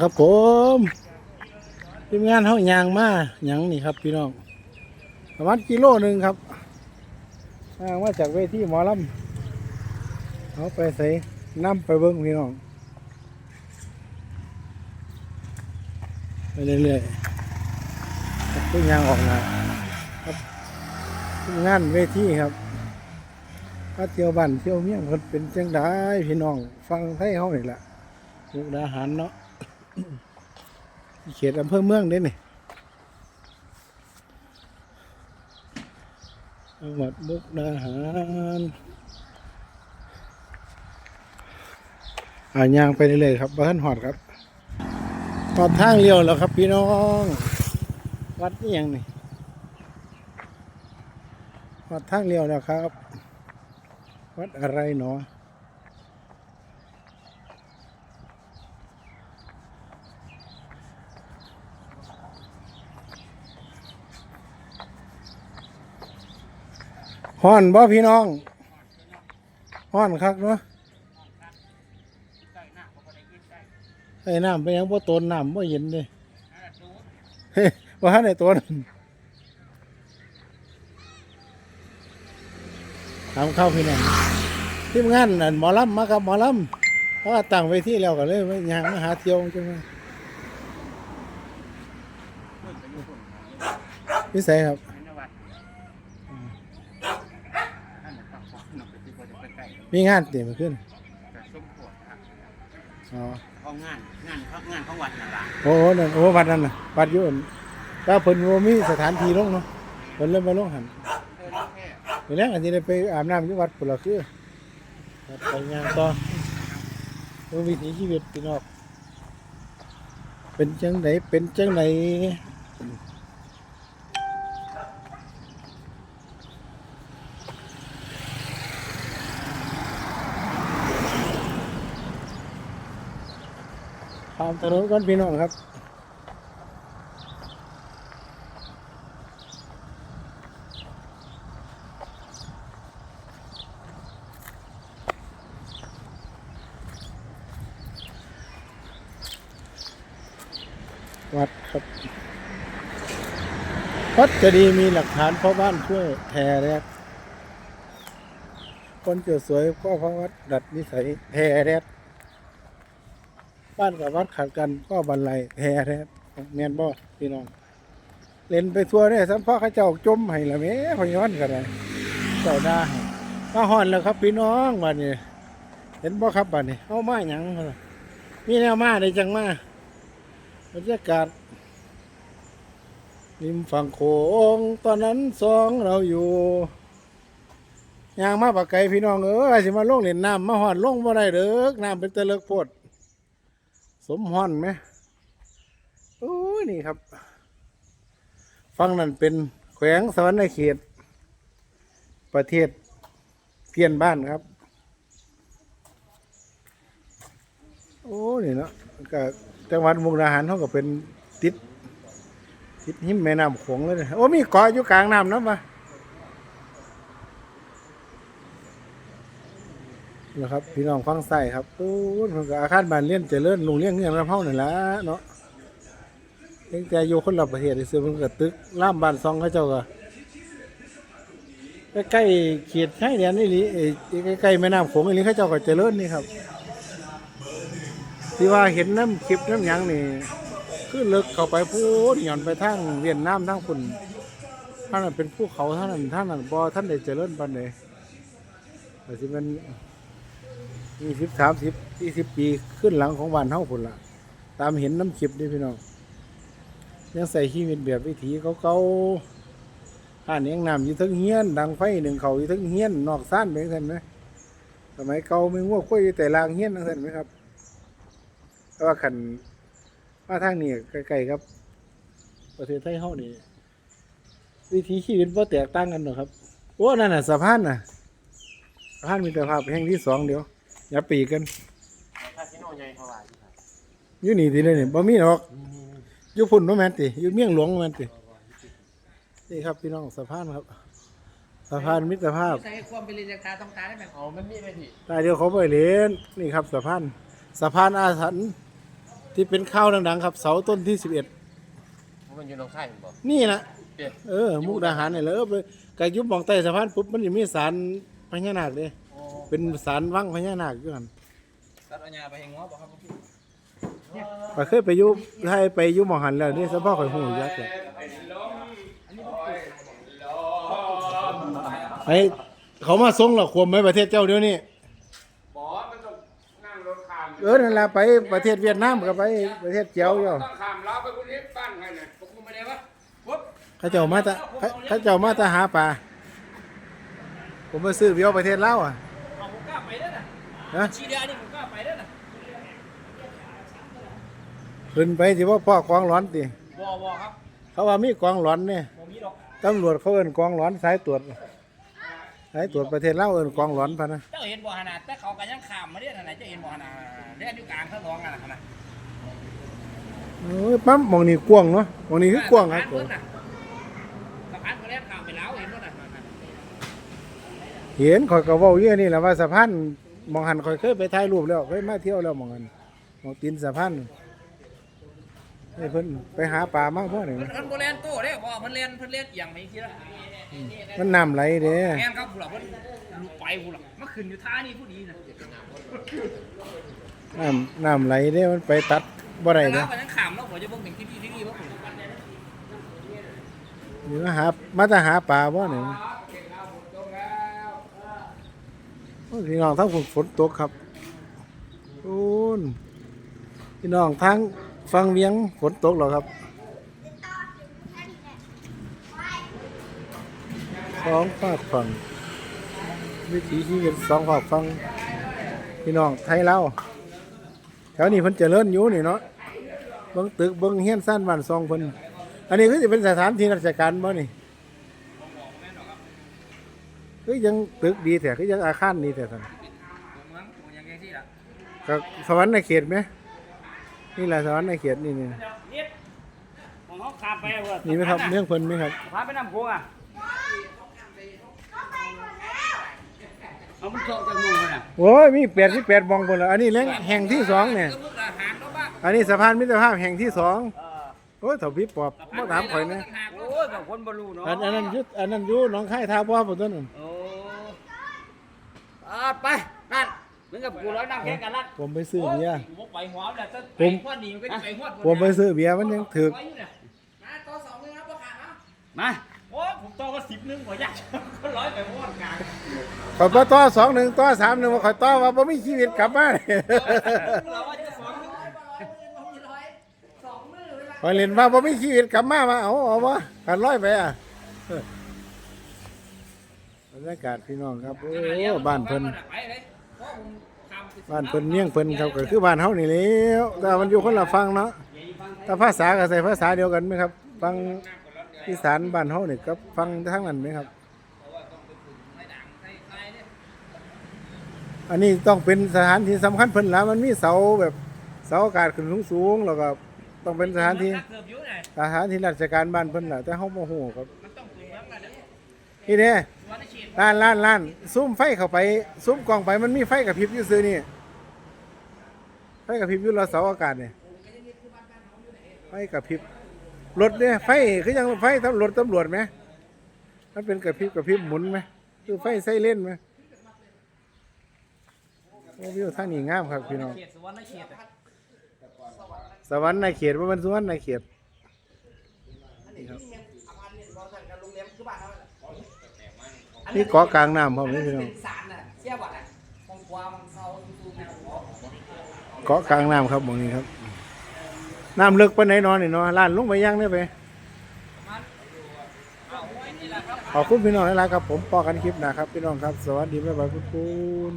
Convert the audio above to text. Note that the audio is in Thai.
ครับผมทีมงานเขายางมาหยังนี่ครับพี่น้องประมาณกิโลหนึ่งครับย่างมาจากเวทีหมอลำเขาไปใส่น้ำไปเบิ้งพี่น้องไปเรื่อยๆครับทีมงออกนะครับทีมงานเวทีครับมาเที่ยวบ้านเที่ยวเมี่ยงคนเป็นจังได้พี่น้อง ฟังไทยเขานี่แหละมุกดาหารเนาะ เขตอำเภอเมืองเด้นี่จังหวัดมุกดาหารอ่านยางไปเรื่อยๆครับบ้านหอดครับหอดทางเลี้ยวแล้วครับพี่น้อง วัดนี่ยังนี่หอดทางเลี้ยวแล้วครับ วัดอะไรเนาะ ฮ้อนบ่พี่น้องฮ้อนคักเนาะไอ้น้ำไปยังบ่ตนน้ำบ่เย็นเลยเฮ้ยบ่ทันได้ตนทำเข้าพี่น้องทีมงานนั่นหมอลำมากับหมอลำเพราะว่าตั้งไว้ที่แล้วก็เลยมายางมาหาเที่ยวจังเลยพี่ใส่ครับ มีงานเตรียมขึ้นอ๋อเอางานงานเขางานของวัดนั่นล่ะโอ้โหนั่นโอ้วัดนั่นน่ะวัดอยุ่อั่นถ้าเพิ่นบ่มีสถานที่ลงเนาะเพิ่นเริ่มมาลงหันเออแค่เดี๋ยวนี้อันนี้ได้ไปอาบน้ำที่วัดพุ่นละคือวัดไปงานต่อดูวิถีชีวิตพี่น้องเป็นจังไดเป็นจังไดามถนนก่อนพี่น้องครับวัดครับ วัดจะดีมีหลักฐานพ่อบ้านช่วยแพรแรกคนเกิดสวยก็เพราะวัดดัดนิสัยแพรแรก บ้านกับวัดขัดกันก็บันไลแพรแรกเมียนบ่พี่น้อง เล่นไปทั่วเนี่ยสัมพ่อข้าเจ้าจมให้ละแม่พย้อนกันเลยเจ้าหน้ามาห่อนแล้วครับพี่น้องบัดนี้เห็นบ่ครับบัดนี้เอามาหยังมีแนวมาได้จังมาบรรยากาศริมฝั่งโขงตอนนั้นสองเราอยู่ยางมาปากไก่พี่น้องเอ้ยสิมาลงเล่นน้ำมาหอดลงบ่ได้เด้อน้ำเป็นตะเลิกโพด สมห่อนไหมโอ้ยนี่ครับ ฟังนั่นเป็นแขวงสวรรค์เขต ประเทศเพียนบ้านครับ โอ้นี่เนาะก็จังหวัดมุกดาหารเขาก็เป็นติดติดหิมแม่น้ำโขงเลยนะโอ้มีเกาะอยู่กลางน้ำนะมา นะครับ พี่น้องฟังใส่ครับโอ้ยมันก็อาคารบ้านเลี้ยนเจริญลุงเลี้ยงเงี้ยน้ำเฮานั่นละเนาะเพียงแต่อยู่คนละประเทศซื้อมันก็ตึกล่ามบ้านซองเขาเจ้าก็ใกล้เขตชายแดนนี่ลิเอ้ใกล้แม่น้ำโขงนี่ลิเขาเจ้าก็เจริญนี่ครับ ที่ว่าเห็นน้ำคลิปน้ำหยังนี่คือเลิกเข้าไปพูดหย่อนไปทางเวียดนามทางฝุ่นท่านนั้นเป็นภูเขาท่านนั้นท่านนั้นบ่ท่านได้เจริญปานใดแต่สิมัน ยี่สิบสามสิบสี่สิบปีขึ้นหลังของบ้านเฮาพุ่นละตามเห็นน้ำคลิปนี่พี่น้องยังใส่ชีวิตแบบวิถีเก่าๆห่านเลี้ยงนำอยู่ทั้งเฮี้ยน ดังไฟหนึ่งเขาอยู่ทั้งเฮี้ยน นอกซ่านเป็นกันไหมสมัยเก่าไม่ง่วงคุยอยแต่ลางเฮี้ยนนั่นไหมครับแต่ว่าขันมาทางนี้ใกลๆครับ ประเทศไทยเฮานี่วิถีชีวิตบ่แตกต่างกันหรอกครับโอ้นั่นน่ะสะพานน่ะสะพานมิตรภาพแห่งที่สองเดียว อย่าปีกันคาสิโนใหญ่เท่าไหร่ที่ไหนอยู่นี่ทีเลยนี่บ่มีหรอกอยู่พุ่นบ่แม่นติอยู่เมียงหลวงบ่แม่นตินี่ครับพี่น้องสะพานครับสะพานมิตรภาพใช้ความเป็นเรียนตาต้องตาได้ไหมเอามันมีไหมพี่ตาเดียวเขาไปเล่นนี่ครับสะพานสะพานอาถรรพ์ที่เป็นข้าวดังๆครับ เสาต้นที่สิบเอ็ดมันอยู่หนองคายมันบ่นี่นะเด็ดเออมุกดาหารนี่เลยเออไปไกยุบมองใต้สะพานปุ๊บมันจะมีสารพญานาคเลย เป็นสารวังพญานาคอยู่กันตัดเอาหญ้าไปให้งัวบ่ครับพี่ไปเคยไปอยุบให้ไปอยุบมองหันแล้วนี่สะพ่อข่อยหูยักษ์เลยไอเขามาส่งหรอควมไหมประเทศเจ้าเดี๋ยวนี้บอมันต้องนั่งรถข้ามเออนั่นแหละไปประเทศเวียดนามกับไปประเทศเจียวอยู่ต้องข้ามลาวไปกรุงเทพบ้านใครเนี่ยพวกคุณไม่ได้ปะปุ๊บเขาเจ้ามาแตะเขาเจ้ามาแตะหาปลาผมมาซื้อเบียวประเทศลาวอะ ฮะชีเดียนี่ผมกล้าไปได้อน่ะขึ้นไปสิว่าพ่อกองร้อนติบ่บ่ครับเขาว่ามีกองร้อนเนี่ยบ่มีดอกตำรวจเขาเอิ้นกองร้อนสายตรวจสายตรวจประเทศลาวเอิ้นกองร้อนพะนะเจ้าเห็นบ่ขนาดแต่เขาก็ยังข้ามมาเด้อน่ะนะเจ้าเห็นบ่ขนาดเล่นอยู่กลางถนนกันน่ะขนาดเออปั๊มหมองนี้กว้างเนาะหมองนี้คือกว้างครับสะพานเพิ่นน่ะสะพานเขาเล่นข้ามไปแล้วเห็นบ่น่ะนั่นน่ะเห็นข่อยก็เว้าอยู่นี่แหละว่าสะพานห มองหันข่อยเคยไปถ่ายรูปแล้วเคยมาเที่ยวแล้วหมองหันหมองตีนสะพานนี่เพิ่นไปหาปลามาพ่อนี่เพิ่นเพิ่นบ่เล่นโต้เด้เพราะว่าเพิ่นเล่นเพิ่นเล่นเอียงไปอีกทีละมันน้ำไหลเด้ แม่นครับผู้หลักเพิ่นลุกไปผู้หลักมาขึ้นอยู่ท่านี่ผู้ดีนะน้ำน้ำไหลเด้ มันไปตัดบ่ได้แล้เด้วก็ยังข้ามแล้วบ่จะเบิ่งถึงที่พี่ที่นี่บ่ผู้นี่มาหามาจะหาปลาบ่นี่โอ้ย พี่น้องทั้งฝนฝนตกครับโอ้นพี่น้องทั้งฟังเวียงฝนตกแล้วครับสองฝากฝั่งวิถีชีวิตสองฝากฝั่งพี่น้องไทยเราวแถวนี้เพิ่นเจริญอยู่นี่เนาะเบิ่งตึกเบิ่งเฮียนสั้นบ้านซองเพิ่นอันนี้ก็จะเป็นสถานที่ราชการบ่นี่ คือยังตึกดีแต่คือยังอาคารดีแต่ท่านเมืองผู้ยังไงที่ล่ะก็สวรรค์ในเขตไหมนี่แหละสวรรค์ในเขตนี่นี่นิดของเขาข้ามไปเว้ยนี่ไหมครับเมืองเพิ่นไหมครับพาไปน้ำโขงอะเอามันโตจากมุงมันอะโอ้ยมีแปดที่แปดมองบนแล้วอันนี้แหล่งแห่งที่สองเนี่ยก็มุกอาหารเนาะบ้าอันนี้สะพานมิตรภาพแห่งที่สองเออโอ้ยเถ่าพี่ปอบมาถามข่อยนะโอ้ยกับคนบรูเนาะอันอันนั้นอยุอันนั้นอยุหน้องค่ายท่าบ่อผมต้นนั่น โอ้อ่าไปนั่นมึงกับกูร้อยนั่งแข่งกันละผมไปซื้อเบียร์ผมไปหัวแล้วจะผไปมหัวหนีมันก็จะไปหัวผมไปซื้อเบียร์มันยังถึกมาต่อสองเลยครับประกาศนะมาโอ้ผมต่อก็สิบนึงกว่ายักษ์ก็ร้อยไปหัวกลางข่อยบ่ต่อสองหนึ่งต่อสามหนึ่งว่าข่อยต่อว่าบ่มีชีวิตกลับมาเราว่าจะสองนึงพอเล่นว่าบ่มีชีวิตกลับมาว่าเอาเอาวะกันร้อยไปอะเออบ รยากาศพี่น้องครับโอ้บ้านเพิ่นบ้านเพิ่นเมี่ยงเพิ่นครับก็คือบ้านเฮานี่แล้วแต่มันอยู่คนละฝั่งเนาะแต่ภาษาก็ใส่ภาษาเดียวกันไหมครับฟังอีสานบ้านเฮานี่กับฟังทางนั้นไหมครับ อันนี้ต้องเป็นสถานที่สำคัญเพิ่นละมันมีเสาแบบเสาอากาศขึ้นสูงๆแล้วก็ต้องเป็นสถานที่สถานที่ราชการบ้านเพิ่นละแต่เฮาบ่ฮู้ครับ นี่เนนี้ฉีดร้านร้านร้านซุ้มไฟเข้าไปซุ้มกล่องไปมันมีไฟกระพริบอยู่ซื่อนี่ไฟกระพริบอยู่เรอเสาอากาศเนี่ยไฟกระพริบรถเนี่ยไฟคือยังไฟตำรวจตำรวจไหมมันเป็นกระพริบกระพริบหมุนไหมคือไฟไซเล่นไหมโอ้วิวท่านี้งามครับพี่น้องสวรรณเขตอะสวรรค์ในเขตว่ามันสวรรค์ในเขตนี่ครับ นี่เกาะกลางน้ำครับนี่พี่น้องสารน่ะเสียบัตรอะมองความมองเศร้าตูแนวหัวเกาะกลางน้ำครับหมองนี้ครับ น้ำลึกไปไหนนอนนี่เนาะล้านลุงไปย่างได้ไปมันเนี่แหละครับขอบคุณพี่น้องหลายๆครับ ผมปอกันคลิปนะครับ พี่น้องครับ สวัสดีบ๊ายบายคุณคุณ